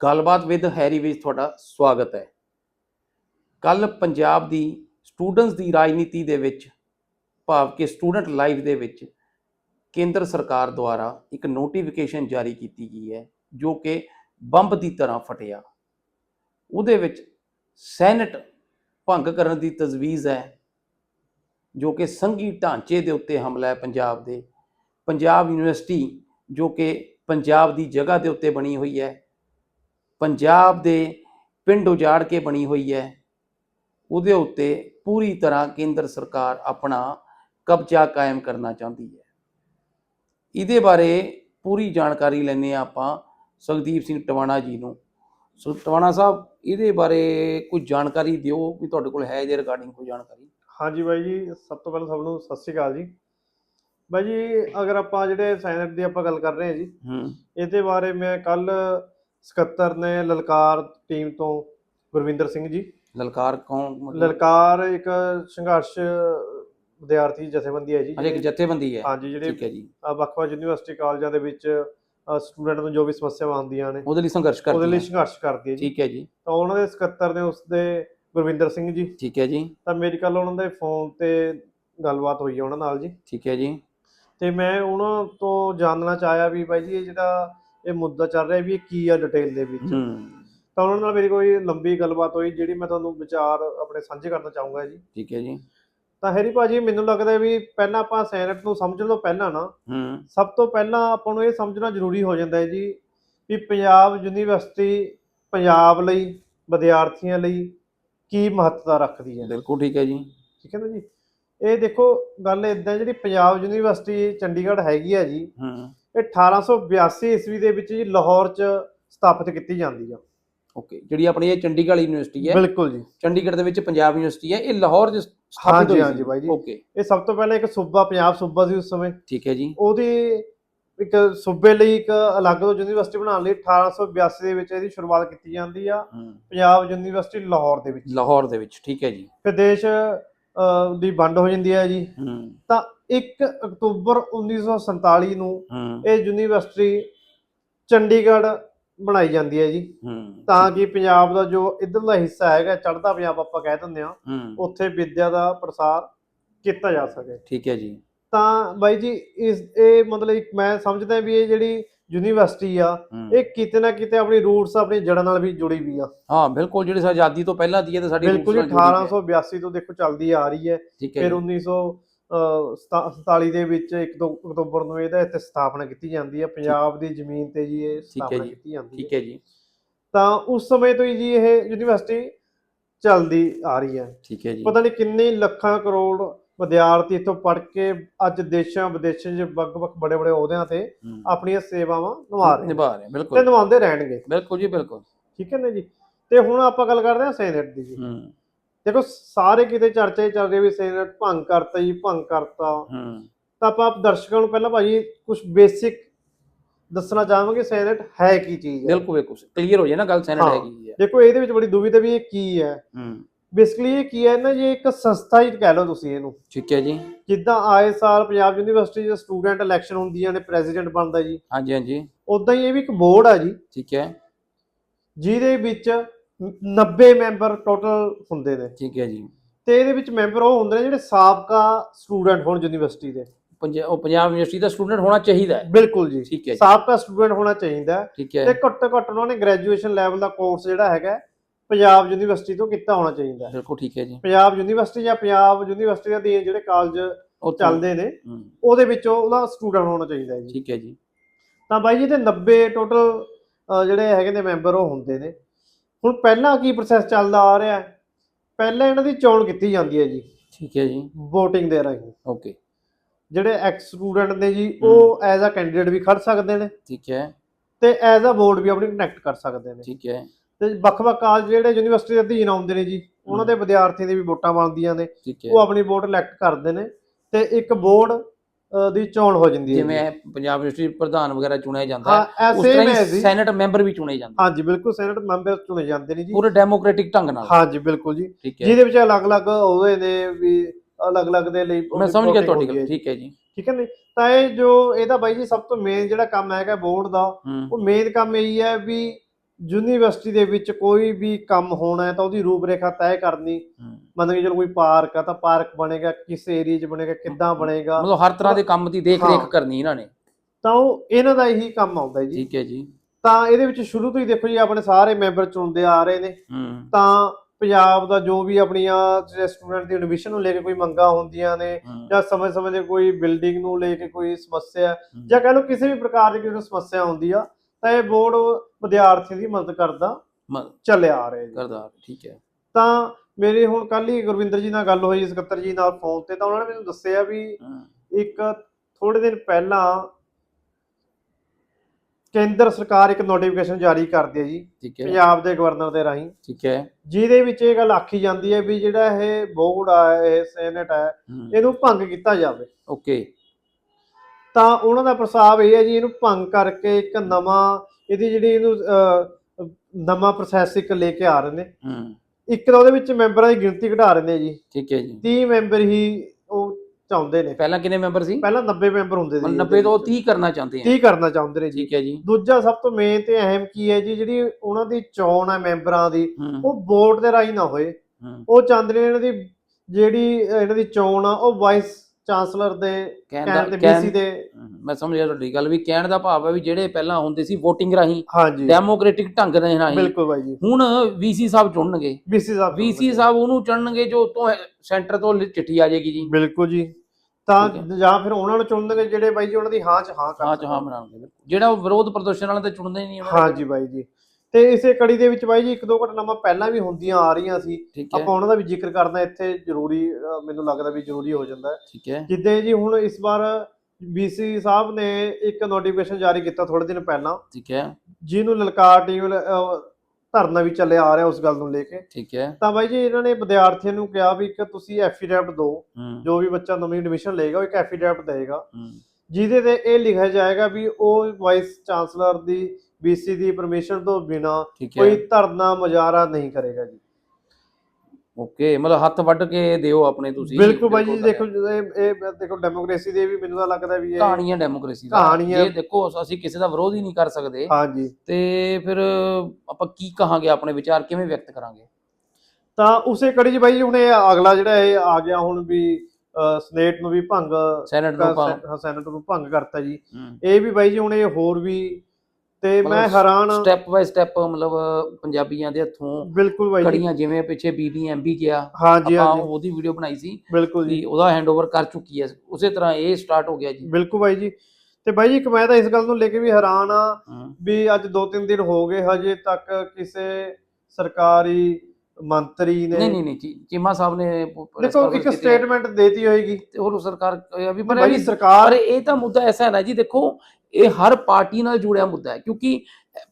ਗੱਲਬਾਤ with Harry ਵਿੱਚ ਤੁਹਾਡਾ ਸਵਾਗਤ ਹੈ। ਕੱਲ ਪੰਜਾਬ ਦੀ ਸਟੂਡੈਂਟਸ ਦੀ ਰਾਜਨੀਤੀ ਦੇ ਵਿੱਚ, ਭਾਵ ਕਿ ਸਟੂਡੈਂਟ ਲਾਈਫ ਦੇ ਵਿੱਚ ਕੇਂਦਰ ਸਰਕਾਰ ਦੁਆਰਾ ਇੱਕ ਨੋਟੀਫਿਕੇਸ਼ਨ ਜਾਰੀ ਕੀਤੀ ਗਈ ਹੈ, ਜੋ ਕਿ ਬੰਬ ਦੀ ਤਰ੍ਹਾਂ ਫਟਿਆ। ਉਹਦੇ ਵਿੱਚ ਸੈਨੇਟ ਭੰਗ ਕਰਨ ਦੀ ਤਜਵੀਜ਼ ਹੈ, ਜੋ ਕਿ ਸੰਘੀ ਢਾਂਚੇ ਦੇ ਉੱਤੇ ਹਮਲਾ ਹੈ ਪੰਜਾਬ ਦੇ। ਪੰਜਾਬ ਯੂਨੀਵਰਸਿਟੀ, ਜੋ ਕਿ ਪੰਜਾਬ ਦੀ ਜਗ੍ਹਾ ਦੇ ਉੱਤੇ ਬਣੀ ਹੋਈ ਹੈ ਪੰਜਾਬ ਦੇ ਪਿੰਡ ਉਜਾੜ ਕੇ ਬਣੀ ਹੋਈ ਹੈ। ਉਹਦੇ ਉੱਤੇ ਪੂਰੀ ਤਰ੍ਹਾਂ ਕੇਂਦਰ ਸਰਕਾਰ ਆਪਣਾ ਕਬਜ਼ਾ ਕਾਇਮ ਕਰਨਾ ਚਾਹੁੰਦੀ ਹੈ। ਇਹਦੇ ਬਾਰੇ ਪੂਰੀ ਜਾਣਕਾਰੀ ਲੈਣੇ ਆ ਆਪਾਂ ਸੁਖਦੀਪ ਸਿੰਘ ਟਵਾਣਾ ਜੀ ਨੂੰ। ਸੋ ਟਵਾਣਾ ਸਾਹਿਬ ਇਹਦੇ ਬਾਰੇ ਕੋਈ ਜਾਣਕਾਰੀ ਦਿਓ ਵੀ ਤੁਹਾਡੇ ਕੋਲ ਹੈ ਇਹਦੇ ਰਿਗਾਰਡਿੰਗ ਕੋਈ ਜਾਣਕਾਰੀ। ਹਾਂਜੀ ਬਾਈ ਜੀ ਸਭ ਤੋਂ ਪਹਿਲਾਂ ਸਭ ਨੂੰ ਸਤਿ ਸ਼੍ਰੀ ਅਕਾਲ ਜੀ। ਬਾਈ ਜੀ ਅਗਰ ਆਪਾਂ ਜਿਹੜੇ ਸੈਨੇਟ ਦੀ ਆਪਾਂ ਗੱਲ ਕਰ ਰਹੇ ਹਾਂ ਜੀ ਹੂੰ। ਇਹਦੇ ਬਾਰੇ ਮੈਂ ਕੱਲ ਸਕੱਤਰ ਨੇ ਲਲਕਾਰ ਟੀਮ ਤੋਂ ਗੁਰਵਿੰਦਰ ਸਿੰਘ ਜੀ। ਲਲਕਾਰ ਕੌਣ? ਲਲਕਾਰ ਇੱਕ ਸੰਘਰਸ਼ ਵਿਦਿਆਰਥੀ ਜਥੇਬੰਦੀ ਹੈ ਜੀ ਅਜੇ ਇੱਕ ਜਥੇਬੰਦੀ ਹੈ। ਹਾਂਜੀ ਜਿਹੜੇ ਠੀਕ ਹੈ ਜੀ। ਵੱਖ-ਵੱਖ ਯੂਨੀਵਰਸਿਟੀ ਕਾਲਜਾਂ ਦੇ ਵਿੱਚ ਸਟੂਡੈਂਟ ਨੂੰ ਜੋ ਵੀ ਸਮੱਸਿਆਵਾਂ ਆਉਂਦੀਆਂ ਨੇ ਉਹਦੇ ਲਈ ਸੰਘਰਸ਼ ਉਹਦੇ ਕਰਦੀ ਲਈ ਹੈ ਸੰਘਰਸ਼ ਕਰਦੀ ਹੈ ਜੀ। ਠੀਕ ਹੈ ਜੀ। ਤਾਂ ਉਹਨਾਂ ਦੇ ਸਕੱਤਰ ਨੇ ਉਸ ਦੇ ਗੁਰਵਿੰਦਰ ਸਿੰਘ ਜੀ। ਠੀਕ ਹੈ ਜੀ। ਤਾਂ ਮੇਰੀ ਕੱਲ ਉਹਨਾਂ ਦੇ ਫੋਨ ਤੇ ਗੱਲਬਾਤ ਹੋਈ ਹੈ ਉਹਨਾਂ ਨਾਲ ਜੀ। ਠੀਕ ਹੈ ਜੀ। ਤੇ ਮੈਂ ਉਹਨਾਂ ਤੋਂ ਜਾਣਨਾ ਚਾਹਿਆ ਵੀ ਬਾਈ ਜੀ ਇਹ ਜਿਹੜਾ ਇਹ ਮੁੱਦਾ ਚੱਲ ਰਿਹਾ ਵੀ ਇਹ ਕੀ ਆ ਡਿਟੇਲ ਦੇ ਵਿੱਚ। ਤਾਂ ਉਹਨਾਂ ਨਾਲ ਮੇਰੀ ਕੋਈ ਲੰਬੀ ਗੱਲਬਾਤ ਹੋਈ ਜਿਹੜੀ ਮੈਂ ਤੁਹਾਨੂੰ ਵਿਚਾਰ ਆਪਣੇ ਸਾਂਝੇ ਕਰਨਾ ਚਾਹੂੰਗਾ ਜੀ। ਠੀਕ ਹੈ ਜੀ। ਤਾਂ ਹੈਰੀ ਭਾਜੀ ਮੈਨੂੰ ਲੱਗਦਾ ਵੀ ਪਹਿਲਾਂ ਆਪਾਂ ਸੈਨੇਟ ਨੂੰ ਸਮਝਣ ਤੋਂ ਪਹਿਲਾਂ ਨਾ ਹੂੰ। ਸਭ ਤੋਂ ਪਹਿਲਾਂ ਆਪਾਂ ਨੂੰ ਇਹ ਸਮਝਣਾ ਜ਼ਰੂਰੀ ਹੋ ਜਾਂਦਾ ਹੈ ਜੀ ਵੀ ਪੰਜਾਬ ਯੂਨੀਵਰਸਿਟੀ ਪੰਜਾਬ ਲਈ ਵਿਦਿਆਰਥੀਆਂ ਲਈ ਕੀ ਮਹੱਤਤਾ ਰੱਖਦੀ ਹੈ। ਬਿਲਕੁਲ ਠੀਕ ਹੈ ਜੀ। ਠੀਕ ਹੈ ਨਾ ਜੀ? ਇਹ ਦੇਖੋ ਗੱਲ ਇਦਾਂ ਜਿਹੜੀ ਪੰਜਾਬ ਯੂਨੀਵਰਸਿਟੀ ਚੰਡੀਗੜ੍ਹ ਹੈਗੀ ਆ ਜੀ ਹੂੰ। ਇਹ 1882 ਈਸਵੀ ਦੇ ਵਿੱਚ ਜੀ ਲਾਹੌਰ 'ਚ ਸਥਾਪਿਤ ਕੀਤੀ ਜਾਂਦੀ ਆ। ਓਕੇ ਜਿਹੜੀ ਆਪਣੀ ਇਹ ਚੰਡੀਗੜ੍ਹ ਯੂਨੀਵਰਸਿਟੀ ਹੈ। ਬਿਲਕੁਲ ਜੀ। ਚੰਡੀਗੜ੍ਹ ਦੇ ਵਿੱਚ ਪੰਜਾਬ ਯੂਨੀਵਰਸਿਟੀ ਹੈ। ਇਹ ਲਾਹੌਰ ਦੇ ਸਥਾਪਿਤ ਹਾਂਜੀ, ਹੋਈ ਹਾਂਜੀ ਸੀ। ਬਾਈ ਜੀ। ਓਕੇ। ਇਹ ਸਭ ਤੋਂ ਪਹਿਲਾਂ ਇੱਕ ਸੂਬਾ ਪੰਜਾਬ ਸੂਬਾ ਸੀ ਉਸ ਸਮੇਂ। ਠੀਕ ਹੈ ਜੀ। ਉਹਦੀ ਇੱਕ ਸੂਬੇ ਲਈ ਇੱਕ ਅਲੱਗ ਤੋਂ ਯੂਨੀਵਰਸਿਟੀ ਬਣਾਉਣ ਲਈ 1882 ਦੇ ਵਿੱਚ ਇਹਦੀ ਸ਼ੁਰੂਆਤ ਕੀਤੀ ਜਾਂਦੀ ਆ। ਪੰਜਾਬ ਯੂਨੀਵਰਸਿਟੀ ਲਾਹੌਰ ਦੇ ਵਿੱਚ। ਲਾਹੌਰ ਦੇ ਵਿੱਚ। ਠੀਕ ਹੈ ਜੀ। ਫਿਰ ਦੇਸ਼ ਦੀ ਵੰਡ ਹੋ ਜਾਂਦੀ ਹੈ ਜੀ। ਤਾਂ 1 ਅਕਤੂਬਰ 1947 ਨੂੰ ਹੂੰ। ਇਹ ਯੂਨੀਵਰਸਿਟੀ ਚੰਡੀਗੜ੍ਹ ਬਣਾਈ ਜਾਂਦੀ ਹੈ ਜੀ। ਹੂੰ। ਤਾਂ ਕਿ ਪੰਜਾਬ ਦਾ ਜੋ ਇਧਰਲਾ ਹਿੱਸਾ ਹੈਗਾ ਚੜ੍ਹਦਾ ਪੰਜਾਬ ਆਪਾਂ ਕਹਿ ਦਿੰਦੇ ਆ ਹੂੰ। ਉੱਥੇ ਵਿੱਦਿਆ ਦਾ ਪ੍ਰਸਾਰ ਕੀਤਾ ਜਾ ਸਕੇ। ਠੀਕ ਹੈ ਜੀ। ਤਾਂ ਬਾਈ ਜੀ ਇਸ ਇਹ ਮਤਲਬ ਇੱਕ ਮੈਂ ਸਮਝਦਾ ਵੀ ਇਹ ਜਿਹੜੀ ਯੂਨੀਵਰਸਿਟੀ ਆ ਹੂੰ। ਇਹ ਕਿਤੇ ਨਾ ਕਿਤੇ ਆਪਣੀ ਰੂਟਸ ਆਪਣੀ ਜੜ੍ਹਾਂ ਨਾਲ ਵੀ ਜੁੜੀ ਵੀ ਆ। ਹਾਂ ਬਿਲਕੁਲ ਜਿਹੜੀ ਸਾਡੀ ਆਜ਼ਾਦੀ ਤੋਂ ਪਹਿਲਾਂ ਦੀ ਹੈ ਤੇ ਸਾਡੀ ਬਿਲਕੁਲ ਜੀ ਨਾਲ ਜੁੜੀ ਹੈ। 1882 ਤੋਂ ਦੇਖੋ ਚੱਲਦੀ ਆ ਰਹੀ ਹੈ। ਠੀਕ ਹੈ ਫਿਰ ਜੀ। 1947 ਦੇ ਵਿੱਚ 1 ਅਕਤੂਬਰ ਨੂੰ ਇਹਦਾ ਇੱਥੇ ਸਥਾਪਨਾ ਕੀਤੀ ਜਾਂਦੀ ਹੈ। ਪੰਜਾਬ ਦੀ ਜ਼ਮੀਨ ਤੇ ਜੀ ਇਹ ਸਥਾਪਨਾ ਕੀਤੀ ਜਾਂਦੀ ਠੀਕ ਹੈ। ਹੈ ਜੀ। ਤਾਂ ਉਸ ਸਮੇਂ ਤੋਂ ਹੀ ਜੀ ਇਹ ਯੂਨੀਵਰਸਿਟੀ ਚੱਲਦੀ ਆ ਰਹੀ ਹੈ। ਠੀਕ ਹੈ ਜੀ। ਪਤਾ ਨਹੀਂ ਕਿੰਨੇ ਲੱਖਾਂ ਕਰੋੜ ਵਿਦਿਆਰਥੀ ਇੱਥੋਂ ਪੜ੍ਹ ਕੇ ਅੱਜ ਦੇਸ਼ਾਂ ਵਿਦੇਸ਼ਾਂ 'ਚ ਵੱਖ-ਵੱਖ ਬੜੇ-ਬੜੇ ਅਹੁਦਿਆਂ ਤੇ ਹੂੰ। ਆਪਣੀਆਂ ਸੇਵਾਵਾਂ ਨਿਭਾ ਰਹੇ ਨਿਭਾ ਰਹੇ ਤੇ ਬਿਲਕੁਲ। ਨਿਭਾਉਂਦੇ ਰਹਿਣਗੇ। ਬਿਲਕੁਲ ਜੀ ਬਿਲਕੁਲ। ਠੀਕ ਹੈ ਨਾ ਜੀ? ਤੇ ਹੁਣ ਆਪਾਂ ਗੱਲ ਕਰਦੇ ਹਾਂ ਸੈਨੇਟ ਦੀ ਜੀ। ਹੂੰ। ਦੇਖੋ ਸਾਰੇ ਕਿਤੇ ਚਰਚਾ ਹੀ ਚੱਲ ਰਹੀ ਵੀ ਸੈਨੇਟ ਭੰਗ ਕਰਤਾ ਜੀ ਭੰਗ ਕਰਤਾ। ਹੂੰ। ਤਾਂ ਆਪਾਂ ਦਰਸ਼ਕਾਂ ਨੂੰ ਪਹਿਲਾਂ ਭਾਜੀ ਕੁਝ ਬੇਸਿਕ ਦੱਸਣਾ ਚਾਹਾਂਗੇ ਸੈਨੇਟ ਹੈ ਕੀ ਚੀਜ਼ ਹੈ? ਬਿਲਕੁਲ ਬਿਲਕੁਲ। ਕਲੀਅਰ ਹੋ ਜਾਏ ਨਾ ਗੱਲ ਸੈਨੇਟ ਹਾਂ। ਹੈਗੀ ਹੈ। ਦੇਖੋ ਇਹਦੇ ਵਿੱਚ ਬੜੀ ਦੁਵਿਧਾ ਵੀ ਇਹ ਕੀ ਹੈ? ਹੂੰ। ਬੇਸਿਕਲੀ ਇਹ ਕੀ ਹੈ ਨਾ ਜੀ ਇੱਕ ਸੰਸਥਾ ਹੀ ਕਹਿ ਲਓ ਤੁਸੀਂ ਇਹਨੂੰ। ਠੀਕ ਹੈ ਜੀ। ਜਿੱਦਾਂ ਆਏ ਸਾਲ ਪੰਜਾਬ ਯੂਨੀਵਰਸਿਟੀ ਦੇ ਸਟੂਡੈਂਟ ਇਲੈਕਸ਼ਨ ਹੁੰਦੀਆਂ ਨੇ ਪ੍ਰੈਜ਼ੀਡੈਂਟ ਬਣਦਾ ਜੀ। ਹਾਂਜੀ ਹਾਂਜੀ। ਉਦਾਂ ਹੀ ਇਹ ਵੀ ਇੱਕ ਬੋਰਡ ਆ ਜੀ। ਠੀਕ ਹੈ। ਜਿਹਦੇ ਵਿੱਚ 90 ਮੈਂਬਰ ਟੋਟਲ ਹੁੰਦੇ ਨੇ। ਠੀਕ ਹੈ ਜੀ। ਤੇ ਇਹਦੇ ਵਿੱਚ ਮੈਂਬਰ ਉਹ ਹੁੰਦੇ ਨੇ ਜਿਹੜੇ ਸਾਬਕਾ ਸਟੂਡੈਂਟ ਹੋਣ ਯੂਨੀਵਰਸਿਟੀ ਦੇ। ਉਹ ਪੰਜਾਬ ਯੂਨੀਵਰਸਿਟੀ ਦਾ ਸਟੂਡੈਂਟ ਹੋਣਾ ਚਾਹੀਦਾ ਹੈ। ਬਿਲਕੁਲ ਜੀ। ਠੀਕ ਹੈ ਜੀ। ਸਾਬਕਾ ਸਟੂਡੈਂਟ ਹੋਣਾ ਚਾਹੀਦਾ ਤੇ ਘੱਟੋ ਘੱਟ ਉਹਨਾਂ ਨੇ ਗ੍ਰੈਜੂਏਸ਼ਨ ਲੈਵਲ ਦਾ ਕੋਰਸ ਜਿਹੜਾ ਹੈਗਾ ਪੰਜਾਬ ਯੂਨੀਵਰਸਿਟੀ ਤੋਂ ਕੀਤਾ ਹੋਣਾ ਚਾਹੀਦਾ ਬਿਲਕੁਲ ਠੀਕ ਹੈ ਜੀ। ਪੰਜਾਬ ਯੂਨੀਵਰਸਿਟੀ ਜਾਂ ਪੰਜਾਬ ਯੂਨੀਵਰਸਿਟੀ ਦੇ ਅਧੀਨ ਜਿਹੜੇ ਕਾਲਜ ਉਹ ਚੱਲਦੇ ਨੇ ਉਹਦੇ ਵਿੱਚੋਂ ਉਹਦਾ ਸਟੂਡੈਂਟ ਹੋਣਾ ਚਾਹੀਦਾ ਜੀ। ਠੀਕ ਹੈ ਜੀ। ਤਾਂ ਬਾਈ ਜੀ ਤੇ 90 ਟੋਟਲ ਜਿਹੜੇ ਹੈਗੇ ਨੇ ਮੈਂਬਰ ਉਹ ਹੁੰਦੇ ਨੇ। ਹੁਣ ਪਹਿਲਾਂ ਕੀ ਪ੍ਰੋਸੈਸ ਚੱਲਦਾ ਆ ਰਿਹਾ ਹੈ? ਪਹਿਲਾਂ ਇਹਨਾਂ ਦੀ ਚੋਣ ਕੀਤੀ ਜਾਂਦੀ ਹੈ ਜੀ। ਠੀਕ ਹੈ ਜੀ। VOTING ਦੇ ਰਾਹੀਂ। ਓਕੇ ਜਿਹੜੇ ਐਕਸ ਸਟੂਡੈਂਟ ਨੇ ਜੀ ਉਹ ਐਜ਼ ਅ ਕੈਂਡੀਡੇਟ ਵੀ ਖੜ ਸਕਦੇ ਨੇ। ਠੀਕ ਹੈ। ਤੇ ਐਜ਼ ਅ ਬੋਰਡ ਵੀ ਆਪਣੀ ਕਨੈਕਟ ਕਰ ਸਕਦੇ ਨੇ। ਠੀਕ ਹੈ। ਤੇ ਵੱਖ-ਵੱਖ ਕਾਲਜ ਜਿਹੜੇ ਯੂਨੀਵਰਸਿਟੀ ਦੇ ਅਧੀਨ ਆਉਂਦੇ ਨੇ ਜੀ ਉਹਨਾਂ ਦੇ ਵਿਦਿਆਰਥੀਆਂ ਦੀ ਵੀ ਵੋਟਾਂ ਬਣਦੀਆਂ ਨੇ। ਠੀਕ ਹੈ। ਉਹ ਆਪਣੀ ਵੋਟ ਇਲੈਕਟ ਕਰਦੇ ਨੇ। ਤੇ ਇੱਕ ਬੋਰਡ ਦੀ ਚੋਣ ਹੋ ਜਾਂਦੀ ਹੈ ਜਿਵੇਂ ਪੰਜਾਬ ਯੂਨੀਵਰਸਿਟੀ ਪ੍ਰਧਾਨ ਵਗੈਰਾ ਚੁਣਿਆ ਜਾਂਦਾ ਹਾਂ ਉਸ ਤਰ੍ਹਾਂ ਹੈ ਸੈਨੇਟ ਮੈਂਬਰ ਵੀ ਚੁਣੇ ਜਾਂਦੇ। ਹਾਂਜੀ ਬਿਲਕੁਲ ਸੈਨੇਟ ਮੈਂਬਰ ਚੁਣੇ ਜਾਂਦੇ ਨੇ ਜੀ। ਪੂਰੇ ਡੈਮੋਕ੍ਰੈਟਿਕ ਢੰਗ ਨਾਲ। ਹਾਂਜੀ ਬਿਲਕੁਲ ਜੀ। ਜਿਹਦੇ ਵਿੱਚ ਅਲੱਗ-ਅਲੱਗ ਉਹਦੇ ਨੇ ਵੀ ਅਲੱਗ-ਅਲੱਗ ਦੇ ਲਈ ਮੈਂ ਸਮਝ ਗਿਆ ਤੁਹਾਡੀ ਗੱਲ। ਠੀਕ ਹੈ ਜੀ। ਠੀਕ ਹੈ ਨੇ ਤਾਂ ਇਹ ਜੋ ਇਹਦਾ ਬਾਈ ਜੀ ਸਭ ਤੋਂ ਮੇਨ ਜਿਹੜਾ ਕੰਮ ਹੈਗਾ ਬੋਰਡ ਦਾ ਉਹ ਮੇਨ ਕੰਮ ਇਹੀ ਹੈ ਵੀ ਯੂਨੀਵਰਸਿਟੀ ਦੇ ਵਿੱਚ ਕੋਈ ਵੀ ਕੰਮ ਹੋਣਾ ਹੈ ਤਾਂ ਉਹਦੀ ਰੂਪਰੇਖਾ ਤੈਅ ਕਰਨੀ। ਮੰਨ ਕੇ ਚਲੋ ਕੋਈ ਪਾਰਕ ਆ ਤਾਂ ਪਾਰਕ ਬਣੇਗਾ ਕਿਸ ਏਰੀਆ 'ਚ ਬਣੇਗਾ ਕਿੱਦਾਂ ਬਣੇਗਾ। ਮਤਲਬ ਹਰ ਤਰ੍ਹਾਂ ਦੇ ਕੰਮ ਦੀ ਦੇਖ ਰੇਖ। ਕਰਨੀ ਇਹਨਾਂ ਨੇ। ਤਾਂ ਉਹ ਇਹਨਾਂ ਦਾ ਇਹੀ ਕੰਮ ਆਉਂਦਾ ਜੀ। ਠੀਕ ਹੈ ਜੀ। ਤਾਂ ਇਹਦੇ ਵਿੱਚ ਸ਼ੁਰੂ ਤੋਂ ਹੀ ਦੇਖੋ ਜੀ ਆਪਣੇ ਸਾਰੇ ਮੈਂਬਰ ਚੁਣਦੇ ਆ ਰਹੇ ਨੇ। ਤਾਂ ਪੰਜਾਬ ਦਾ ਜੋ ਵੀ ਆਪਣੀਆਂ ਸਟੂਡੈਂਟ ਦੀ ਐਡਮਿਸ਼ਨ ਨੂੰ ਲੈ ਕੇ ਕੋਈ ਮੰਗਾਂ ਹੁੰਦੀਆਂ ਨੇ ਜਾਂ ਸਮੇਂ-ਸਮੇਂ ਦੇ ਕੋਈ ਬਿਲਡਿੰਗ ਨੂੰ ਲੈ ਕੇ ਕੋਈ ਸਮੱਸਿਆ। ਜਾਂ ਕਹ ਲਓ ਕਿਸੇ ਵੀ ਪ੍ਰਕਾਰ ਦੀ ਕੋਈ ਸਮੱਸਿਆ ਹੁੰਦੀ ਆ ਤਾਂ ਇਹ ਬੋਰਡ ਵਿਦਿਆਰਥੀ ਦੀ ਮਦਦ ਕਰਦਾ ਚੱਲਿਆ ਆ ਰਿਹਾ ਜੀ। ਕਰਦਾ ਠੀਕ ਹੈ। ਤਾਂ ਮੇਰੀ ਹੁਣ ਕੱਲ ਹੀ ਗੁਰਵਿੰਦਰ ਜੀ ਨਾਲ ਗੱਲ ਹੋਈ ਸਕੱਤਰ ਜੀ ਨਾਲ ਫੋਨ ਤੇ ਤਾਂ ਉਹਨਾਂ ਨੇ ਮੈਨੂੰ ਦੱਸਿਆ ਵੀ ਇੱਕ ਥੋੜੇ ਦਿਨ ਪਹਿਲਾਂ ਕੇਂਦਰ ਸਰਕਾਰ ਇੱਕ ਨੋਟੀਫਿਕੇਸ਼ਨ ਜਾਰੀ ਕਰਦੀ ਹੈ ਜੀ ਪੰਜਾਬ ਦੇ ਗਵਰਨਰ ਦੇ ਰਾਹੀਂ। ਠੀਕ ਹੈ। ਜਿਹਦੇ ਵਿੱਚ ਇਹ ਗੱਲ ਆਖੀ ਜਾਂਦੀ ਹੈ ਵੀ ਜਿਹੜਾ ਇਹ ਬੋਰਡ ਆ ਇਹ ਸੈਨੇਟ ਹੂੰ, ਇਹਨੂੰ ਭੰਗ ਕੀਤਾ ਜਾਵੇ। ਓਕੇ। ਤਾਂ ਉਹਨਾਂ ਦਾ ਪ੍ਰਸਤਾਵ ਇਹ ਹੈ ਜੀ ਇਹਨੂੰ ਭੰਗ ਕਰਕੇ ਇੱਕ ਨਵਾਂ ਇਹਦੀ ਜਿਹੜੀ ਇਹਨੂੰ ਨਵਾਂ ਪ੍ਰੋਸੈਸ ਇੱਕ ਲੈ ਕੇ ਆ ਰਹੇ ਨੇ। ਹੂੰ। ਇੱਕ ਤਾਂ ਉਹਦੇ ਵਿੱਚ ਮੈਂਬਰਾਂ ਦੀ ਗਿਣਤੀ ਘਟਾ ਰਹੇ ਨੇ ਜੀ। ਠੀਕ ਹੈ ਜੀ। 30 ਮੈਂਬਰ ਹੀ ਉਹ ਚਾਹੁੰਦੇ ਨੇ। ਪਹਿਲਾਂ ਕਿੰਨੇ ਮੈਂਬਰ ਸੀ? ਪਹਿਲਾਂ 90 ਮੈਂਬਰ ਹੁੰਦੇ ਸੀ ਮਤਲਬ 90 ਤੋਂ 30 ਕਰਨਾ ਚਾਹੁੰਦੇ ਆ। 30 ਕਰਨਾ ਚਾਹੁੰਦੇ ਨੇ ਜੀ। ਠੀਕ ਹੈ ਜੀ। ਦੂਜਾ ਸਭ ਤੋਂ ਮੇਨ ਤੇ ਅਹਿਮ ਕੀ ਹੈ ਜੀ ਜਿਹੜੀ ਉਹਨਾਂ ਦੀ ਚੋਣ ਹੈ ਮੈਂਬਰਾਂ ਦੀ ਉਹ ਵੋਟ ਦੇ ਰਾਹੀਂ ਨਾ ਹੋਏ। ਉਹ ਚਾਹੁੰਦੇ ਨੇ ਇਹਨਾਂ ਦੀ ਜਿਹੜੀ ਇਹਨਾਂ ਦੀ ਚੋਣ ਆ ਉਹ ਵਾਈਸ ਚਾਂਸਲਰ ਦੇ ਕਹਿਣ ਤੇ ਦਾ ਬੀਸੀ ਦੇ। ਹੂੰ, ਮੈਂ ਸਮਝ ਗਿਆ ਤੁਹਾਡੀ ਗੱਲ ਵੀ। ਕਹਿਣ ਦਾ ਭਾਵ ਹੈ ਵੀ ਜਿਹੜੇ ਪਹਿਲਾਂ ਹੁੰਦੇ ਸੀ VOTING ਰਾਹੀਂ ਡੈਮੋਕ੍ਰੈਟਿਕ ਢੰਗ ਦੇ ਰਾਹੀਂ। ਬਿਲਕੁਲ ਬਾਈ ਜੀ। ਹੁਣ VC ਸਾਹਿਬ ਚੁਣਨਗੇ। ਬੀਸੀ ਸਾਹਿਬ VC ਸਾਹਿਬ ਉਹਨੂੰ ਚੁਣਨਗੇ ਜੋ ਤੋਂ ਸੈਂਟਰ ਤੋਂ ਚਿੱਠੀ ਆ ਜਾਏਗੀ ਜੀ। ਬਿਲਕੁਲ ਜੀ। ਤਾਂ ਜਾਂ ਫਿਰ ਉਹਨਾਂ ਨੂੰ ਚੁਣਨਗੇ ਜਿਹੜੇ ਬਾਈ ਜੀ ਉਹਨਾਂ ਦੀ ਹਾਂ ਚ ਹਾਂ ਕਰ ਹਾਂ ਚ ਹਾਂ ਬਣਾਉਣਗੇ ਜਿਹੜਾ ਵਿਰੋਧ ਪ੍ਰਦਰਸ਼ਨ ਵਾਲੇ ਤਾਂ ਚੁਣਦੇ ਹੀ ਨਹੀਂ ਨੂੰ। ਹਾਂਜੀ ਬਾਈ ਜੀ। ਤੇ ਇਸੇ ਕੜੀ ਦੇ ਵਿੱਚ ਬਾਈ ਜੀ ਇੱਕ ਦੋ ਘਟਨਾਵਾਂ ਪਹਿਲਾਂ ਵੀ ਹੁੰਦੀਆਂ ਆ ਰਹੀਆਂ ਸੀ। ਠੀਕ ਹੈ। ਆਪਾਂ ਉਹਨਾਂ ਦਾ ਵੀ ਜ਼ਿਕਰ ਕਰਨਾ ਇੱਥੇ ਜ਼ਰੂਰੀ ਮੈਨੂੰ ਲੱਗਦਾ ਵੀ ਜ਼ਰੂਰੀ ਹੋ ਜਾਂਦਾ ਹੈ। ਠੀਕ ਹੈ। ਜਿੱਦਾਂ ਜੀ ਹੁਣ ਇਸ ਵਾਰ ਬੀਸੀ ਸਾਹਿਬ ਨੇ ਇੱਕ ਨੋਟੀਫਿਕੇਸ਼ਨ ਜਾਰੀ ਕੀਤਾ ਥੋੜੇ ਦਿਨ ਪਹਿਲਾਂ। ਠੀਕ ਹੈ। ਜਿਹਨੂੰ ਲਲਕਾਰ ਟੀਮ ਧਰਨਾ ਵੀ ਚੱਲਿਆ ਆ ਰਿਹਾ ਉਸ ਗੱਲ ਨੂੰ ਲੈ ਕੇ। ਠੀਕ ਹੈ। ਤਾਂ ਬਾਈ ਜੀ ਇਹਨਾਂ ਨੇ ਵਿਦਿਆਰਥੀਆਂ ਨੂੰ ਕਿਹਾ ਵੀ ਇੱਕ ਤੁਸੀਂ ਐਫੀਡੈਵਿਟ ਦਿਓ। ਹੂੰ। ਜੋ ਵੀ ਬੱਚਾ ਨਵੀਂ ਐਡਮਿਸ਼ਨ ਲਏਗਾ ਉਹ ਇੱਕ ਐਫੀਡੈਵਿਟ ਦੇਗਾ ਹੂੰ। ਜਿਹਦੇ ਤੇ ਇਹ ਲਿਖਿਆ ਜਾਏਗਾ ਵੀ ਉਹ ਵਾਈਸ ਚਾਂਸਲਰ ਦੀ ਬੀਸੀ ਦੀ ਪਰਮਿਸ਼ਨ ਤੋਂ ਬਿਨਾ ਠੀਕ ਕੋਈ ਧਰਨਾ ਮੁਜ਼ਾਹਰਾ ਨਹੀਂ ਕਰੇਗਾ ਜੀ। ਓਕੇ ਮਤਲਬ ਹੱਥ ਵੱਢ ਕੇ ਦਿਓ ਆਪਣੇ ਤੁਸੀਂ। ਬਿਲਕੁਲ ਬਾਈ ਜੀ ਦੇਖੋ ਬਿਲਕੁਲ ਇਹ ਇਹ ਦੇਖੋ ਡੈਮੋਕ੍ਰੇਸੀ ਦੇ ਵੀ ਮੈਨੂੰ ਤਾਂ ਲੱਗਦਾ ਵੀ ਇਹ ਕਹਾਣੀ ਹੈ ਡੈਮੋਕ੍ਰੇਸੀ ਦਾ। ਕਹਾਣੀ ਹੈ। ਜੇ ਦੇਖੋ ਅਸੀਂ ਕਿਸੇ ਦਾ ਵਿਰੋਧ ਹੀ ਨਹੀਂ ਕਰ ਸਕਦੇ ਹਾਂਜੀ। ਤੇ ਫਿਰ ਆਪਾਂ ਕੀ ਕਹਾਂਗੇ ਆਪਣੇ ਵਿਚਾਰ ਕਿਵੇਂ ਵਿਅਕਤ ਕਰਾਂਗੇ? ਤਾਂ ਉਸੇ ਕੜੀ 'ਚ ਜੀ ਹੁਣ ਇਹ ਅਗਲਾ ਜਿਹੜਾ ਇਹ ਆ ਗਿਆ ਹੁਣ ਵੀ ਸਨੇਟ ਨੂੰ ਵੀ ਭੰਗ ਨੂੰ ਸੈਨੇਟ ਨੂੰ ਭੰਗ ਕਰਤਾ ਜੀ। ਇਹ ਵੀ ਬਾਈ ਜੀ ਹੁਣ ਇਹ ਹੋਰ ਵੀ ਤੇ ਮੈਂ ਹੈਰਾਨ ਸਟੈਪ ਬਾਈ ਸਟੈਪ ਮਤਲਬ ਪੰਜਾਬੀਆਂ ਦੇ ਹੱਥੋਂ ਬਿਲਕੁਲ ਬਾਈ ਜੀ। ਕੜੀਆਂ ਜਿਵੇਂ ਪਿੱਛੇ ਬੀਬੀਐਮਬੀ ਗਿਆ ਹਾਂਜੀ ਆਪਾਂ ਹਾਂਜੀ। ਉਹਦੀ ਵੀਡੀਓ ਬਣਾਈ ਸੀ ਬਿਲਕੁਲ ਜੀ। ਉਹਦਾ ਹੈਂਡਓਵਰ ਕਰ ਚੁੱਕੀ ਹੈ। ਉਸੇ ਤਰ੍ਹਾਂ ਇਹ ਸਟਾਰਟ ਹੋ ਗਿਆ ਜੀ। ਬਿਲਕੁਲ ਬਾਈ ਜੀ। ਤੇ ਬਾਈ ਜੀ ਇੱਕ ਮੈਂ ਤਾਂ ਇਸ ਗੱਲ ਨੂੰ ਲੈ ਕੇ ਵੀ ਹੈਰਾਨ ਆ ਹੂੰ, ਵੀ ਅੱਜ 2-3 ਦਿਨ ਹੋ ਗਏ ਹਜੇ ਤੱਕ ਕਿਸੇ ਸਰਕਾਰੀ ਮੰਤਰੀ ਨੇ ਨਹੀਂ ਨਹੀਂ ਨਹੀਂ ਚੀਮਾ ਸਾਹਿਬ ਨੇ ਪ- press ਦੇਖੋ conference ਇੱਕ ਕੀਤੀ ਹੈ, ਸਟੇਟਮੈਂਟ ਦੇਤੀ। ਹੋਏਗੀ। ਤੇ ਹੋਰ ਸਰਕਾਰ ਅਹ ਵੀ ਪਰ ਇਹ ਵੀ- ਸਰਕਾਰ ਪਰ ਇਹ ਤਾਂ ਮੁੱਦਾ ਐਸਾ ਹੈ ਨਾ ਜੀ ਦੇਖੋ ਇਹ ਹਰ ਪਾਰਟੀ ਨਾਲ ਜੁੜਿਆ ਮੁੱਦਾ ਹੈ ਕਿਉਂਕਿ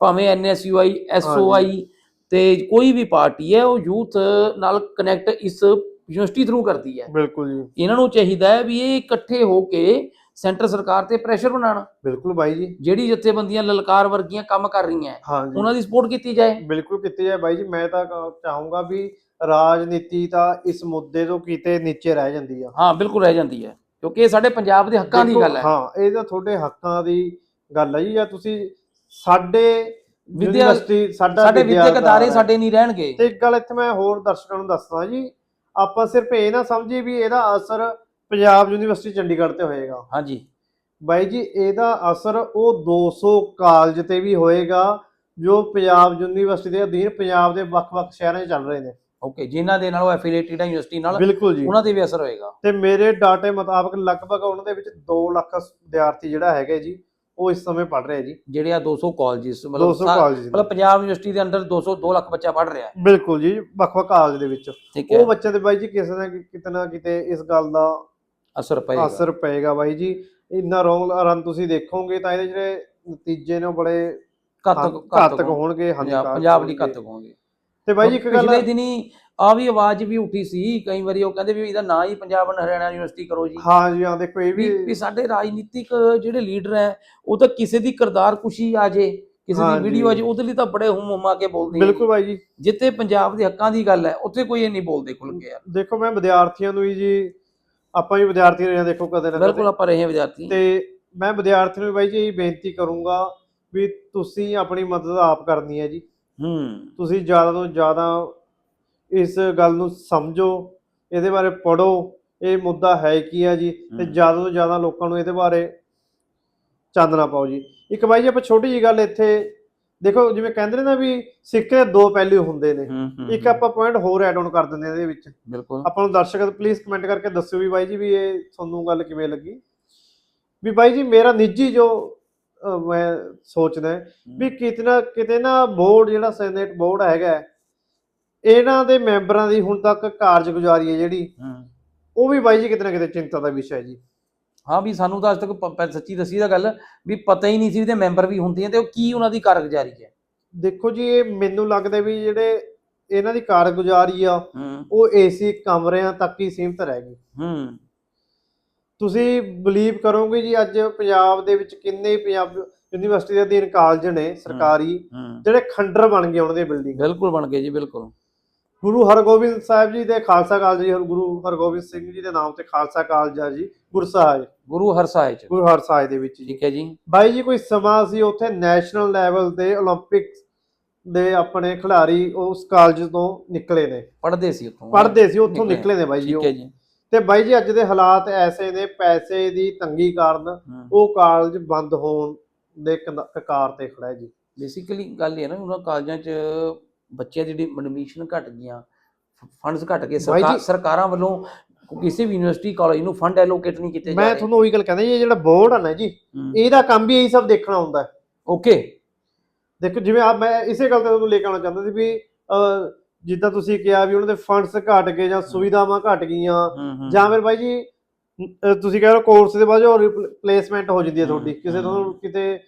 ਭਾਵੇਂ ਐਨਐਸਯੂਆਈ ਐਸਓਆਈ ਤੇ ਕੋਈ ਵੀ ਪਾਰਟੀ ਹੈ ਉਹ ਯੂਥ ਨਾਲ ਕਨੈਕਟ ਇਸ ਯੂਨੀਵਰਸਿਟੀ ਥਰੂ ਕਰਦੀ ਹੈ। ਬਿਲਕੁਲ ਜੀ। ਇਹਨਾਂ ਨੂੰ ਚਾਹੀਦਾ ਹੈ ਵੀ ਇਹ ਇਕੱਠੇ ਹੋ ਕੇ ਸੈਂਟਰ ਸਰਕਾਰ ਤੇ ਪ੍ਰੈਸ਼ਰ ਬਣਾਉਣ। ਬਿਲਕੁਲ ਬਾਈ ਜੀ। ਜਿਹੜੀ ਜਥੇਬੰਦੀਆਂ ਲਲਕਾਰ ਵਰਗੀਆਂ ਕੰਮ ਕਰ ਰਹੀਆਂ ਉਹਨਾਂ ਦੀ ਸਪੋਰਟ ਕੀਤੀ ਜਾਏ। ਬਿਲਕੁਲ ਕੀਤੀ ਜਾਏ ਬਾਈ ਜੀ। ਮੈਂ ਤਾਂ ਚਾਹੂੰਗਾ ਵੀ ਰਾਜਨੀਤੀ ਤਾਂ ਇਸ ਮੁੱਦੇ ਤੋਂ ਕਿਤੇ ਨੀਚੇ ਰਹਿ ਜਾਂਦੀ ਆ। ਹਾਂ ਬਿਲਕੁਲ ਰਹਿ ਜਾਂਦੀ ਹੈ। ਕਿਉਂਕਿ ਇਹ ਸਾਡੇ ਪੰਜਾਬ ਦੇ ਹੱਕਾਂ ਦੀ ਗੱਲ ਹੈ। ਹਾਂ ਇਹ ਤਾਂ ਤੁਹਾਡੇ ਹੱਕਾਂ ਦੀ ਗੱਲ ਹੈ ਜੀ ਜਾਂ ਤੁਸੀਂ ਸਾਡੇ ਯੂਨੀਵਰਸਿਟੀ ਸਾਡਾ ਸਾਡੇ ਵਿਦਿਅਕ ਅਦਾਰੇ। ਸਾਡੇ ਨਹੀਂ ਰਹਿਣਗੇ। ਤੇ ਇੱਕ ਗੱਲ ਇੱਥੇ ਮੈਂ ਹੋਰ ਦਰਸ਼ਕਾਂ ਨੂੰ ਦੱਸਦਾ ਜੀ ਆਪਾਂ ਸਿਰਫ ਇਹ ਨਾ ਸਮਝੀਏ ਵੀ ਇਹਦਾ ਅਸਰ ਪੰਜਾਬ ਯੂਨੀਵਰਸਿਟੀ ਚੰਡੀਗੜ੍ਹ ਤੇ ਹੋਏਗਾ। ਹਾਂਜੀ। ਬਾਈ ਜੀ ਇਹਦਾ ਅਸਰ ਉਹ 200 ਕਾਲਜ ਤੇ ਵੀ ਹੋਏਗਾ ਜੋ ਪੰਜਾਬ ਯੂਨੀਵਰਸਿਟੀ ਦੇ ਅਧੀਨ ਪੰਜਾਬ ਦੇ ਵੱਖ-ਵੱਖ ਸ਼ਹਿਰਾਂ 'ਚ ਚੱਲ ਰਹੇ ਨੇ। ਓਕੇ ਜਿਨ੍ਹਾਂ ਦੇ ਨਾਲ ਉਹ ਐਫੀਲੀਏਟਡ ਹੈ ਯੂਨੀਵਰਸਿਟੀ ਨਾਲ ਬਿਲਕੁਲ ਜੀ। ਉਹਨਾਂ ਤੇ ਵੀ ਅਸਰ ਹੋਏਗਾ। ਤੇ ਮੇਰੇ ਡਾਟੇ ਮੁਤਾਬਕ ਲਗਭਗ ਉਹਨਾਂ ਦੇ ਵਿੱਚ 2 ਲੱਖ ਵਿਦਿਆਰਥੀ ਜਿਹੜਾ ਹੈਗੇ ਜੀ ਉਹ ਇਸ ਸਮੇਂ ਪੜ ਰਹੇ ਜੀ। ਜਿਹੜੇ ਆ 200 ਕਾਲਜਸ ਮਤਲਬ 200 ਸਾ- ਕਾਲਜ ਮਤਲਬ ਪੰਜਾਬ ਯੂਨੀਵਰਸਿਟੀ ਦੇ ਅੰਦਰ 200 2 ਲੱਖ ਬੱਚਾ ਪੜ ਰਿਹਾ ਹੈ। ਬਿਲਕੁਲ ਜੀ ਵੱਖ-ਵੱਖ ਕਾਲਜ ਦੇ ਵਿੱਚ। ਉਹ ਬੱਚਿਆਂ ਦੇ ਬਾਈ ਜੀ ਕਿਸੇ ਨਾ ਕਿਤੇ ਨਾ ਕਿਤੇ ਇਸ ਗੱਲ ਦਾ ਅਸਰ ਪਏਗਾ। ਅਸਰ ਪਏਗਾ ਬਾਈ ਜੀ। ਇੰਨਾ ਰੋਂਗ ਰਨ ਤੁਸੀਂ ਦੇਖੋਗੇ ਤਾਂ ਇਹਦੇ ਜਿਹੜੇ ਨਤੀਜੇ ਨੇ ਬੜੇ ਘਾਤਕ ਘਾਤਕ ਹੋਣਗੇ। ਹੋਣਗੇ ਪੰਜਾਬ ਲਈ। ਘਾਤਕ ਹੋਣਗੇ। ਤੇ ਬਾਈ ਜੀ ਇੱਕ ਗੱਲ ਪਿਛਲੇ ਦਿਨੀ ਆ ਵੀ ਆਵਾਜ਼ ਵੀ ਉੱਠੀ ਸੀ ਕਈ ਵਾਰੀ ਉਹ ਕਹਿੰਦੇ ਵੀ ਇਹਦਾ ਨਾਂ ਹੀ ਪੰਜਾਬ ਐਂਡ ਹਰਿਆਣਾ ਯੂਨੀਵਰਸਿਟੀ ਕਰੋ ਜੀ। ਹਾਂ ਜੀ ਹਾਂ ਦੇਖੋ ਇਹ ਵੀ ਵੀ ਸਾਡੇ ਰਾਜਨੀਤਿਕ ਜਿਹੜੇ ਲੀਡਰ ਹੈ ਉਹ ਤਾਂ ਕਿਸੇ ਦੀ ਕਿਰਦਾਰ ਕੁਸ਼ੀ ਆ ਜੇ ਕਿਸੇ ਦੀ। ਵੀਡੀਓ ਆ ਜੇ ਉਹਦੇ ਲਈ ਤਾਂ ਬੜੇ ਹੁਮ ਹੁਮਾ ਕੇ ਬੋਲਦੇ ਬਿਲਕੁਲ ਬਾਈ ਜੀ। ਜਿੱਥੇ ਪੰਜਾਬ ਦੇ ਹੱਕਾਂ ਦੀ ਗੱਲ ਹੈ ਉੱਥੇ ਕੋਈ ਇਹ ਨਹੀਂ ਬੋਲਦੇ ਖੁੱਲ ਕੇ ਯਾਰ। ਦੇਖੋ ਮੈਂ ਵਿਦਿਆਰਥੀਆਂ ਨੂੰ ਹੀ ਜੀ ਆਪਾਂ ਵੀ ਵਿਦਿਆਰਥੀ ਰਹੇ ਹਾਂ ਦੇਖੋ ਕਦੇ ਨਾ ਬਿਲਕੁਲ ਆਪਾਂ ਰਹੇ ਹਾਂ ਵਿਦਿਆਰਥੀ। ਤੇ ਮੈਂ ਵਿਦਿਆਰਥੀਆਂ ਨੂੰ ਬਾਈ ਜੀ ਬੇਨਤੀ ਕਰੂੰਗਾ ਵੀ ਤੁਸੀਂ ਆਪਣੀ ਮਦਦ ਆਪ ਕਰਨੀ ਹੈ ਜੀ। ਹੂੰ। ਤੁਸੀਂ ਜ਼ਿਆਦਾ ਤੋਂ ਜ਼ਿਆਦਾ ਇਸ ਗੱਲ ਨੂੰ ਸਮਝੋ ਇਹਦੇ ਬਾਰੇ ਪੜੋ ਇਹ ਮੁੱਦਾ ਹੈ ਕੀ ਆ ਜੀ? ਤੇ। ਜ਼ਿਆਦਾ ਤੋਂ ਜ਼ਿਆਦਾ ਲੋਕਾਂ ਨੂੰ ਇਹਦੇ ਬਾਰੇ ਚਾਨਣਾ ਪਾਓ ਜੀ। ਇੱਕ ਬਾਈ ਜੀ ਆਪਾਂ ਛੋਟੀ ਜੀ ਗੱਲ ਇੱਥੇ ਦੇਖੋ ਜਿਵੇਂ ਕਹਿੰਦੇ ਨੇ ਨਾ ਵੀ ਸਿੱਕੇ ਦੇ ਦੋ ਪਹਿਲੂ ਹੁੰਦੇ ਨੇ। ਹੂੰ ਹੂੰ, ਇੱਕ ਹੂੰ, ਆਪਾਂ ਪੁਆਇੰਟ ਹੋਰ ਐਡ ਆਨ ਕਰ ਦਿੰਦੇ ਆ ਇਹਦੇ ਵਿੱਚ। ਬਿਲਕੁਲ। ਆਪਾਂ ਨੂੰ ਦਰਸ਼ਕ ਪਲੀਜ਼ ਕਮੈਂਟ ਕਰਕੇ ਦੱਸਿਓ ਵੀ ਬਾਈ ਜੀ ਵੀ ਇਹ ਤੁਹਾਨੂੰ ਗੱਲ ਕਿਵੇਂ ਲੱਗੀ? ਵੀ ਬਾਈ ਜੀ ਮੇਰਾ ਨਿੱਜੀ ਜੋ ਮੈਂ ਸੋਚਦਾ ਵੀ ਕਿਤੇ ਨਾ ਕਿਤੇ ਨਾ ਬੋਰਡ ਜਿਹੜਾ ਸੈਨੇਟ ਬੋਰਡ ਹੈਗਾ ਇਹਨਾਂ ਦੇ ਮੈਂਬਰਾਂ ਦੀ ਹੁਣ ਤੱਕ ਕਾਰਜਗੁਜ਼ਾਰੀ ਹੈ ਜਿਹੜੀ। ਉਹ ਵੀ ਬਾਈ ਜੀ ਕਿਤੇ ਨਾ ਕਿਤੇ ਚਿੰਤਾ ਦਾ ਵਿਸ਼ਾ ਹੈ ਜੀ। ਹਾਂ ਵੀ ਸਾਨੂੰ ਤਾਂ ਅੱਜ ਤੱਕ ਸੱਚੀ ਦੱਸੀ ਦਾ ਗੱਲ ਵੀ ਪਤਾ ਹੀ ਨਹੀਂ ਸੀ ਵੀ ਤੇ ਮੈਂਬਰ ਵੀ ਹੁੰਦੇ ਆ ਤੇ ਉਹ ਕੀ ਉਹਨਾਂ ਦੀ ਕਾਰਗੁਜ਼ਾਰੀ ਹੈ। ਦੇਖੋ ਜੀ ਇਹ ਮੈਨੂੰ ਲੱਗਦਾ ਵੀ ਜਿਹੜੇ ਇਹਨਾਂ ਦੀ ਕਾਰਗੁਜ਼ਾਰੀ ਆ ਉਹ ਏਸੀ ਕਮਰਿਆਂ ਤੱਕ ਹੀ ਸੀਮਤ ਰਹਿ ਗਈ। ਹੂੰ। ਤੁਸੀਂ ਬਲੀਵ ਕਰੋਗੇ ਜੀ ਅੱਜ ਪੰਜਾਬ ਦੇ ਵਿੱਚ ਕਿੰਨੇ ਪੰਜਾਬ ਯੂਨੀਵਰਸਿਟੀ ਦੇ ਅਧੀਨ ਕਾਲਜ ਨੇ ਸਰਕਾਰੀ ਜਿਹੜੇ ਖੰਡਰ ਬਣ ਗਏ ਉਹਨਾਂ ਦੇ ਬਿਲਡਿੰਗ ਬਿਲਕੁਲ ਬਣ ਗਏ ਜੀ ਬਿਲਕੁਲ। ਗੁਰੂ ਹਰਗੋਬਿੰਦ ਸਾਹਿਬ ਜੀ ਦੇ ਖਾਲਸਾ ਕਾਲਜ ਜੀ ਗੁਰੂ ਹਰਗੋਬਿੰਦ ਸਿੰਘ ਜੀ ਦੇ ਨਾਮ ਤੇ ਖਾਲਸਾ ਕਾਲਜ ਆ ਜੀ ਗੁਰਸਾਹਿਬ। ਗੁਰੂ ਹਰਸਾਹਿਬ ਗੁਰੂ ਹਰਸਾਹਿਬ ਦੇ ਵਿੱਚ ਠੀਕ ਹੈ ਜੀ। ਬਾਈ ਜੀ ਕੋਈ ਸਮਾਂ ਸੀ ਉੱਥੇ ਨੈਸ਼ਨਲ ਲੈਵਲ ਤੇ 올림픽 ਦੇ ਆਪਣੇ ਖਿਡਾਰੀ ਉਸ ਕਾਲਜ ਤੋਂ ਨਿਕਲੇ ਨੇ? ਪੜਦੇ ਸੀ ਉੱਥੋਂ। ਪੜ੍ਹਦੇ ਸੀ ਉੱਥੋਂ ਨਿਕਲੇ। ਨੇ ਬਾਈ ਜੀ ਠੀਕ ਹੈ ਜੀ। ਤੇ ਬਾਈ ਜੀ ਅੱਜ ਦੇ ਹਾਲਾਤ ਐਸੇ ਨੇ ਪੈਸੇ ਦੀ ਤੰਗੀ ਕਾਰਨ ਉਹ ਕਾਲਜ ਬੰਦ ਹੋਣ ਦੇ ਕਗਾਰ ਤੇ ਖੜਾ ਹੈ ਜੀ। ਬੇਸਿਕਲੀ ਗੱਲ ਇਹ ਹੈ ਨਾ ਉਹਨਾਂ ਕਾਲਜਾਂ 'ਚ ਬੱਚਿਆਂ ਦੀ ਜਿਹੜੀ ਐਡਮਿਸ਼ਨ ਘਟ ਗਈਆਂ ਫੰਡਸ ਘਟ ਗਏ ਸਰਕਾਰ ਵੱਲੋਂ ਕਿਸੇ ਵੀ ਯੂਨੀਵਰਸਿਟੀ ਕਾਲਜ ਨੂੰ ਫੰਡ ਐਲੋਕੇਟ ਨਹੀਂ ਕੀਤੇ ਜਾ ਮੈਂ ਤੁਹਾਨੂੰ ਉਹੀ ਗੱਲ ਕਹਿੰਦਾ ਜੀ ਇਹ ਜਿਹੜਾ ਬੋਰਡ ਆ ਨਾ ਜੀ ਇਹਦਾ ਕੰਮ ਵੀ ਇਹੀ ਸਭ ਦੇਖਣਾ ਹੁੰਦਾ ਓਕੇ ਦੇਖੋ ਜਿਵੇਂ ਆ ਮੈਂ ਇਸੇ ਗੱਲ ਤੇ ਤੁਹਾਨੂੰ ਲੈ ਕੇ ਆਉਣਾ ਚਾਹੁੰਦਾ ਸੀ ਵੀ ਜਿੱਦਾਂ ਤੁਸੀਂ ਕਿਹਾ ਵੀ ਉਹਨਾਂ ਦੇ ਫੰਡਸ ਘਟ ਗਏ ਜਾਂ ਸੁਵਿਧਾਵਾਂ ਘਟ ਗਈਆਂ। ਜਾਂ ਫਿਰ ਬਾਈ ਜੀ ਅਹ, ਤੁਸੀਂ ਕਹਿ ਰਹੇ ਕੋਰਸ ਦੇ ਬਾਅਦ ਜੋ ਰਿਪਲੇਸਮੈਂਟ ਹੋ ਜਾਂਦੀ ਹੈ ਤੁਹਾਡੀ। ਕਿਸੇ। ਨੂੰ ਕਿਤੇ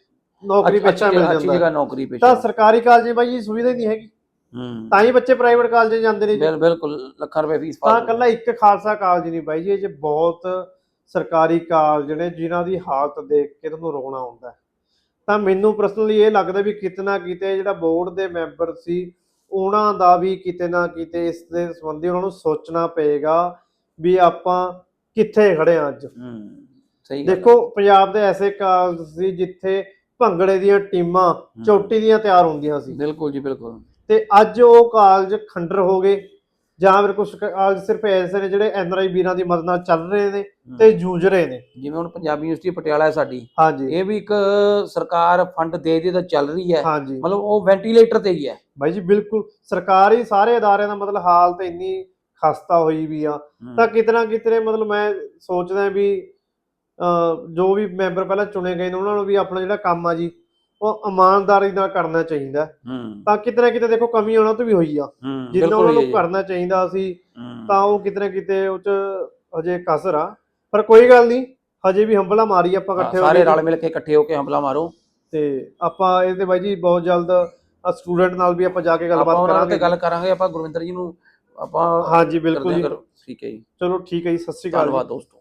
ਨੌਕਰੀ ਪੇਸ਼ਾ ਮਿਲ ਅੱਛੀ ਜਾਂਦਾ। ਜਗ੍ਹਾ ਹੈ। ਨੌਕਰੀ ਤਾਂ ਪੇਸ਼ਾ ਸਰਕਾਰੀ ਕਾਲਜ ਬਾਈ ਜੀ ਸੁਵਿਧਾ ਹੀ ਨਹੀਂ ਹੈਗੀ। ਹੂੰ। ਤਾਂ ਹੀ ਬੱਚੇ ਪ੍ਰਾਈਵੇਟ ਕਾਲਜਾਂ ਜਾਂਦੇ ਨੇ ਜੀ। ਬਿਲ- ਬਿਲਕੁਲ ਲੱਖਾਂ ਰੁਪਏ ਫੀਸ ਤਾਂ ਪਾ ਕੱਲਾ ਇੱਕ ਖਾਲਸਾ ਕਾਲਜ ਨਹੀਂ ਬਾਈ ਜੀ ਇਹ 'ਚ ਬਹੁਤ ਸਰਕਾਰੀ ਕਾਲਜ ਨੇ ਜਿਨ੍ਹਾਂ ਦੀ ਹਾਲਤ ਦੇਖ ਕੇ ਤੁਹਾਨੂੰ ਰੋਣਾ ਆਉਂਦਾ। ਹੈ। ਤਾਂ ਮੈਨੂੰ ਪਰਸਨਲੀ ਇਹ ਲੱਗਦਾ ਵੀ ਕਿਤੇ ਨਾ ਕਿਤੇ ਜਿਹੜਾ ਬੋਰਡ ਦੇ ਮੈਂਬਰ ਸੀ ਉਹਨਾਂ ਦਾ ਵੀ ਕਿਤੇ ਨਾ ਕਿਤੇ ਇਸ ਦੇ ਸੰਬੰਧੀ ਉਹਨਾਂ ਨੂੰ ਸੋਚਣਾ ਪਏਗਾ ਵੀ ਆਪਾਂ ਕਿੱਥੇ ਖੜੇ ਹਾਂ ਅੱਜ ਹੂੰ ਸਹੀ ਗੱਲ ਹੈ। ਦੇਖੋ ਪੰਜਾਬ ਦੇ ਐਸੇ ਕਾਲਜ ਸੀ ਜਿੱਥੇ ਭੰਗੜੇ ਦੀਆਂ ਟੀਮਾਂ। ਚੋਟੀ ਦੀਆਂ ਤਿਆਰ ਹੁੰਦੀਆਂ ਸੀ ਬਿਲਕੁਲ ਜੀ ਬਿਲਕੁਲ ਤੇ ਅੱਜ ਉਹ ਕਾਲਜ ਖੰਡਰ ਹੋ ਗਏ ਜਾਂ ਫਿਰ ਕੁਝ ਸਿਰਫ ਐਸੇ ਨੇ ਜਿਹੜੇ ਐਨਆਰਆਈ ਵੀਰਾਂ ਦੀ ਮਦਦ ਨਾਲ ਚੱਲ ਰਹੇ ਨੇ ਤੇ ਜੂਝ ਰਹੇ ਨੇ। ਜਿਵੇਂ ਹੁਣ ਪੰਜਾਬੀ ਯੂਨੀਵਰਸਿਟੀ ਪਟਿਆਲਾ ਹੈ ਸਾਡੀ ਹਾਂਜੀ। ਇਹ ਵੀ ਇੱਕ ਸਰਕਾਰ ਫੰਡ ਦੇ ਦੇ ਤਾਂ ਚੱਲ ਰਹੀ ਹੈ। ਮਤਲਬ ਉਹ ਵੈਂਟੀਲੇਟਰ ਤੇ ਹੀ ਹੈ। ਬਾਈ ਜੀ ਬਿਲਕੁਲ ਸਰਕਾਰੀ ਸਾਰੇ ਅਦਾਰਿਆਂ ਦਾ ਮਤਲਬ ਹਾਲਤ ਇੰਨੀ ਖਸਤਾ ਹੋਈ ਵੀ ਆ। ਤਾਂ ਕਿਤੇ ਨਾ ਕਿਤੇ ਮਤਲਬ ਮੈਂ ਸੋਚਦਾ ਵੀ ਜੋ ਵੀ ਮੈਂਬਰ ਪਹਿਲਾਂ ਚੁਣੇ ਗਏ ਨੇ ਉਹਨਾਂ ਨੂੰ ਵੀ ਆਪਣਾ ਜਿਹੜਾ ਕੰਮ ਆ ਜੀ ਉਹ ਇਮਾਨਦਾਰੀ ਨਾਲ ਕਰਨਾ ਚਾਹੀਦਾ। ਹੂੰ। ਤਾਂ ਕਿਤੇ ਨਾ ਕਿਤੇ ਦੇਖੋ ਕਮੀ ਉਹਨਾਂ ਤੋਂ ਵੀ ਹੋਈ ਆ। ਹੂੰ ਜਿੰਨਾ ਬਿਲਕੁਲ ਉਹਨਾਂ ਹੋਈ ਹੈ ਨੂੰ ਜੀ। ਕਰਨਾ ਚਾਹੀਦਾ ਸੀ ਹੂੰ। ਤਾਂ ਉਹ ਕਿਤੇ ਨਾ ਕਿਤੇ ਉਹ ਚ ਹਜੇ ਕਸਰ ਆ। ਪਰ ਕੋਈ ਗੱਲ ਨਹੀਂ ਹਜੇ ਵੀ ਹੰਬਲਾ ਮਾਰੀ ਆਪਾਂ ਹਾਂ, ਇਕੱਠੇ ਹੋ ਸਾਰੇ ਕੇ। ਰਲ ਮਿਲ ਕੇ ਇਕੱਠੇ ਹੋ ਕੇ ਹਮਲਾ ਮਾਰੋ। ਤੇ ਆਪਾਂ ਇਹਦੇ ਬਾਈ ਜੀ ਬਹੁਤ ਜਲਦ ਸਟੂਡੈਂਟ ਨਾਲ ਵੀ ਆਪਾਂ ਜਾ ਕੇ ਆਪਾਂ ਗੱਲਬਾਤ ਉਹਨਾਂ ਨਾਲ ਕਰਾਂਗੇ। ਗੱਲ ਕਰਾਂਗੇ ਆਪਾਂ ਗੁਰਵਿੰਦਰ ਜੀ ਨੂੰ ਆਪਾਂ ਹਾਂਜੀ ਬਿਲਕੁਲ ਕਰਦੇ ਜੀ। ਹਾਂ ਕਰੋ। ਠੀਕ ਹੈ ਜੀ। ਚਲੋ ਠੀਕ ਹੈ ਜੀ ਸਤਿ ਸ਼੍ਰੀ ਅਕਾਲ ਜੀ। ਧੰਨਵਾਦ ਦੋਸਤੋ।